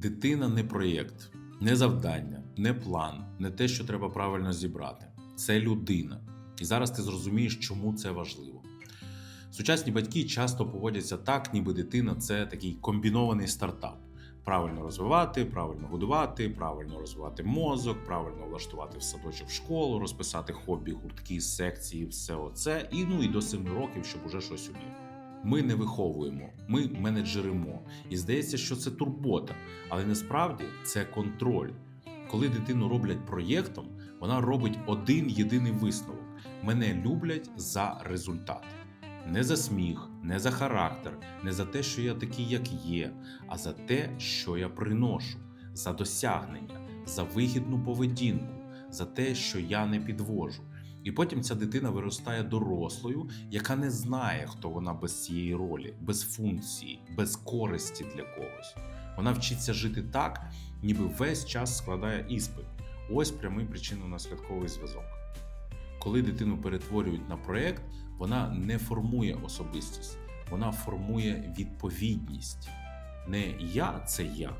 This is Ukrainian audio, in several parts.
Дитина не проєкт, не завдання, не план, не те, що треба правильно зібрати. Це людина. І зараз ти зрозумієш, чому це важливо. Сучасні батьки часто поводяться так, ніби дитина це такий комбінований стартап. Правильно розвивати, правильно годувати, правильно розвивати мозок, правильно влаштувати в садочок в школу, розписати хобі, гуртки, секції, все оце, і ну і до 7 років, щоб уже щось умів. Ми не виховуємо, ми менеджеримо. І здається, що це турбота, але насправді це контроль. Коли дитину роблять проєктом, вона робить один єдиний висновок: мене люблять за результат. Не за сміх, не за характер, не за те, що я такий, як є, а за те, що я приношу, за досягнення, за вигідну поведінку, за те, що я не підвожу. І потім ця дитина виростає дорослою, яка не знає, хто вона без цієї ролі, без функції, без користі для когось. Вона вчиться жити так, ніби весь час складає іспит. Ось прямий причинно-наслідковий зв'язок. Коли дитину перетворюють на проєкт, вона не формує особистість, вона формує відповідність. Не я це я,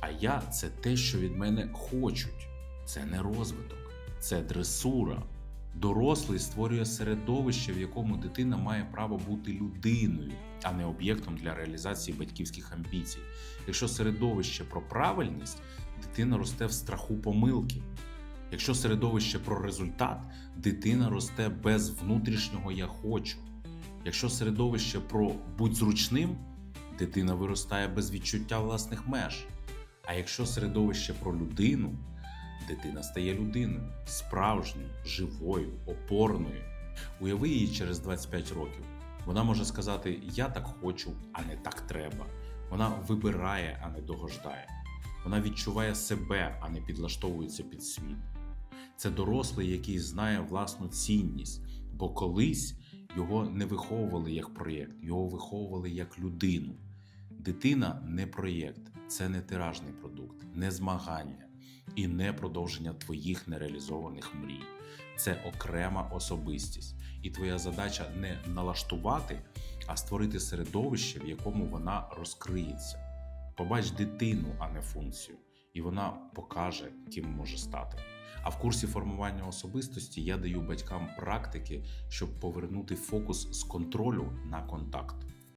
а я це те, що від мене хочуть. Це не розвиток, це дресура. Дорослий створює середовище, в якому дитина має право бути людиною, а не об'єктом для реалізації батьківських амбіцій. Якщо середовище про правильність, дитина росте в страху помилки. Якщо середовище про результат, дитина росте без внутрішнього я хочу. Якщо середовище про будь зручним, дитина виростає без відчуття власних меж. А якщо середовище про людину, дитина стає людиною, справжньою, живою, опорною. Уяви її через 25 років. Вона може сказати: Я так хочу, а не так треба. Вона вибирає, а не догождає. Вона відчуває себе, а не підлаштовується під світ. Це дорослий, який знає власну цінність, бо колись його не виховували як проєкт, його виховували як людину. Дитина не проєкт, це не тиражний продукт, не змагання і не продовження твоїх нереалізованих мрій. Це окрема особистість, і твоя задача не налаштувати, а створити середовище, в якому вона розкриється. Побач дитину, а не функцію, і вона покаже, ким може стати. А в курсі формування особистості я даю батькам практики, щоб повернути фокус з контролю на контакт.